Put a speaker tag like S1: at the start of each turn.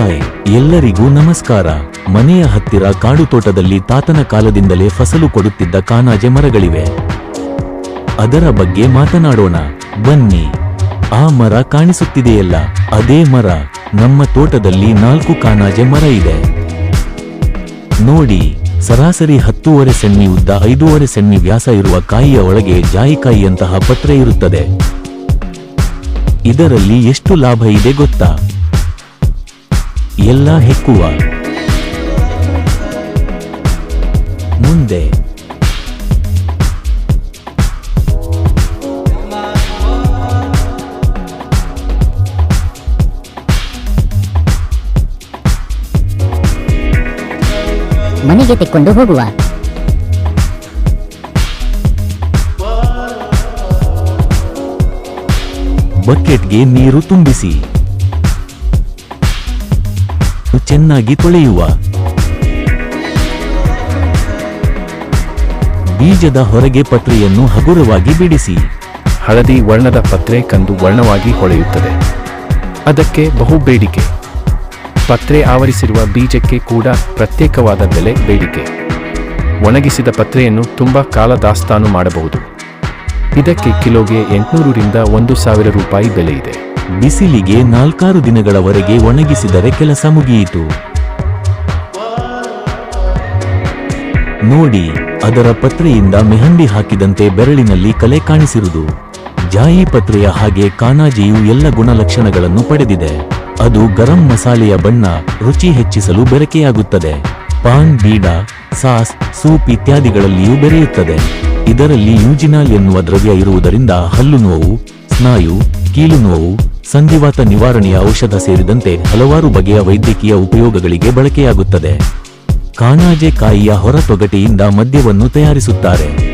S1: Hi, ಎಲ್ಲರಿಗೂ ನಮಸ್ಕಾರ. ಮನೆಯ ಹತ್ತಿರ ಕಾಡು ತೋಟದಲ್ಲಿ ತಾತನ ಕಾಲದಿಂದಲೇ ಫಸಲು ಕೊಡುತ್ತಿದ್ದ ಕಾನಾಜೆ ಮರಗಳಿವೆ. ಅದರ ಬಗ್ಗೆ ಮಾತನಾಡೋಣ. ಬನ್ನಿ. ಆ ಮರ ಕಾಣಿಸುತ್ತಿದೆಯಲ್ಲ? ಅದೇ ಮರ. ನಮ್ಮ ತೋಟದಲ್ಲಿ ನಾಲ್ಕು ಕಾನಾಜೆ ಮರ ಇದೆ. ನೋಡಿ, ಸರಾಸರಿ ಹತ್ತೂವರೆ ಸೆಣ್ಣಿ ಉದ್ದ ಐದೂವರೆ ಸೆಣ್ಣಿ ವ್ಯಾಸ ಇರುವ ಕಾಯಿಯ ಒಳಗೆ ಜಾಯಿಕಾಯಿಯಂತಹ ಪತ್ರೆ ಇರುತ್ತದೆ. ಇದರಲ್ಲಿ ಎಷ್ಟು ಲಾಭ ಇದೆ ಗೊತ್ತಾ? ಎಲ್ಲ ಹೆಕ್ಕುವ. ಮುಂದೆ.
S2: ಮನೆಗೆ ತೆಕ್ಕೊಂಡು ಹೋಗುವ.
S1: ಬಕೆಟ್ಗೆ ನೀರು ತುಂಬಿಸಿ. ಚೆನ್ನಾಗಿ ತೊಳೆಯುವ. ಬೀಜದ ಹೊರಗೆ ಪತ್ರೆಯನ್ನು ಹಗುರವಾಗಿ ಬಿಡಿಸಿ.
S3: ಹಳದಿ ವರ್ಣದ ಪತ್ರೆ ಕಂದು ವರ್ಣವಾಗಿ ಹೊಳೆಯುತ್ತದೆ. ಅದಕ್ಕೆ ಬಹು ಬೇಡಿಕೆ. ಪತ್ರೆ ಆವರಿಸಿರುವ ಬೀಜಕ್ಕೆ ಕೂಡ ಪ್ರತ್ಯೇಕವಾದ ಬೆಲೆ ಬೇಡಿಕೆ. ಒಣಗಿಸಿದ ಪತ್ರೆಯನ್ನು ತುಂಬ ಕಾಲ ದಾಸ್ತಾನು ಮಾಡಬಹುದು. ಇದಕ್ಕೆ ಕಿಲೋಗೆ ಎಂಟುನೂರರಿಂದ ಒಂದು ಸಾವಿರ ರೂಪಾಯಿ ಬೆಲೆ ಇದೆ.
S1: ಬಿಸಿಲಿಗೆ ನಾಲ್ಕಾರು ದಿನಗಳವರೆಗೆ ಒಣಗಿಸಿದರೆ ಕೆಲಸ ಮುಗಿಯಿತು. ನೋಡಿ, ಅದರ ಪತ್ರೆಯಿಂದ ಮೆಹಂದಿ ಹಾಕಿದಂತೆ ಬೆರಳಿನಲ್ಲಿ ಕಲೆ ಕಾಣಿಸಿರುವುದು. ಜಾಯಿ ಪತ್ರೆಯ ಹಾಗೆ ಕಾನಾಜಿಯು ಎಲ್ಲ ಗುಣಲಕ್ಷಣಗಳನ್ನು ಪಡೆದಿದೆ. ಅದು ಗರಂ ಮಸಾಲೆಯ ಬಣ್ಣ, ರುಚಿ ಹೆಚ್ಚಿಸಲು ಬೆರಕೆಯಾಗುತ್ತದೆ. ಪಾನ್, ಬೀಡ, ಸಾಸ್, ಸೂಪ್ ಇತ್ಯಾದಿಗಳಲ್ಲಿಯೂ ಬೆರೆಯುತ್ತದೆ. ಇದರಲ್ಲಿ ಯೂಜಿನಾಲ್ ಎನ್ನುವ ದ್ರವ್ಯ ಇರುವುದರಿಂದ ಹಲ್ಲು ನೋವು, ಸ್ನಾಯು, ಕೀಲು ನೋವು ಸಂಧಿವಾತ ನಿವಾರಣೆಯ ಔಷಧ ಸೇರಿದಂತೆ ಹಲವಾರು ಬಗೆಯ ವೈದ್ಯಕೀಯ ಉಪಯೋಗಗಳಿಗೆ ಬಳಕೆಯಾಗುತ್ತದೆ. ಕಾನಾಜೆ ಕಾಯಿಯ ಹೊರ ತೊಗಟೆಯಿಂದ ಮದ್ಯವನ್ನು ತಯಾರಿಸುತ್ತಾರೆ.